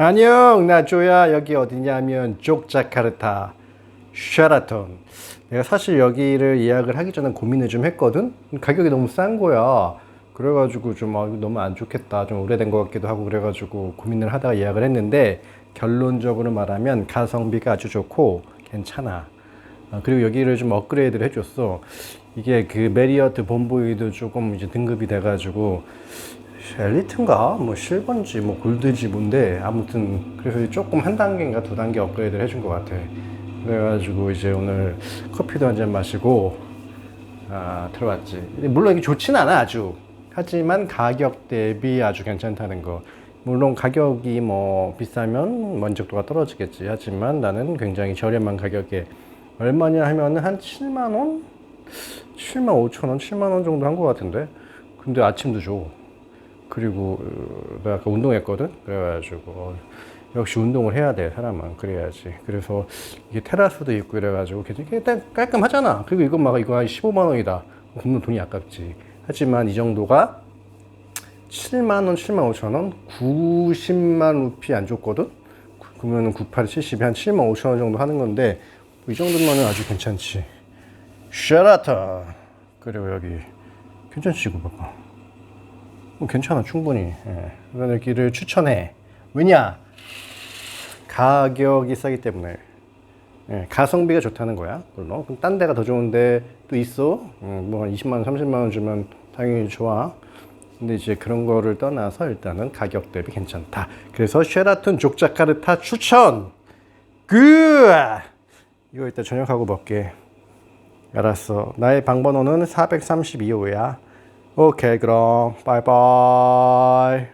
안녕 나 조야. 여기 어디냐면 족자카르타 쉐라톤. 내가 사실 여기를 예약을 하기 전에 고민을 좀 했거든? 가격이 너무 싼 거야. 그래가지고 좀 아, 너무 안 좋겠다. 좀 오래된 것 같기도 하고 그래가지고 고민을 하다가 예약을 했는데 결론적으로 말하면 가성비가 아주 좋고 괜찮아. 아, 그리고 여기를 좀 업그레이드를 해줬어. 이게 그 메리어트 본보이도 조금 이제 등급이 돼가지고 엘리트인가? 뭐 실버인지 뭐 골드지 뭔데? 아무튼 그래서 조금 한 단계인가 두 단계 업그레이드를 해준 것 같아. 그래가지고 이제 오늘 커피도 한 잔 마시고 아 들어왔지. 물론 이게 좋진 않아 아주. 하지만 가격 대비 아주 괜찮다는 거. 물론 가격이 뭐 비싸면 만족도가 떨어지겠지. 하지만 나는 굉장히 저렴한 가격에 얼마냐 하면은 한 7만 원? 7만 5천 원, 7만 원 정도 한 것 같은데? 근데 아침도 줘 그리고 어, 내가 아까 운동했거든? 그래가지고 어, 역시 운동을 해야 돼 사람은. 그래야지. 그래서 이게 테라스도 있고 이래가지고 굉장히 깔- 깔끔하잖아. 그리고 이거 막 이거 한 15만 원이다. 그러면 돈이 아깝지. 하지만 이 정도가 7만 원, 7만 5천 원, 90만 루피 안 줬거든? 그- 그러면은 98, 70이 한 7만 5천 원 정도 하는 건데 이 정도면은 아주 괜찮지. 쉐라타! 그리고 여기 괜찮지 이거 봐봐. 뭐 괜찮아 충분히. 예. 여기를 추천해. 왜냐? 가격이 싸기 때문에. 예, 가성비가 좋다는 거야 물론. 그럼 딴 데가 더 좋은데 또 있어? 음, 뭐한 20만 원 30만 원 주면 당연히 좋아. 근데 이제 그런 거를 떠나서 일단은 가격 대비 괜찮다. 그래서 쉐라톤 족자카르타 추천! 그 이거 이따 저녁하고 먹게. 알았어. 나의 방번호는 432호야 오케이 그럼 바이바이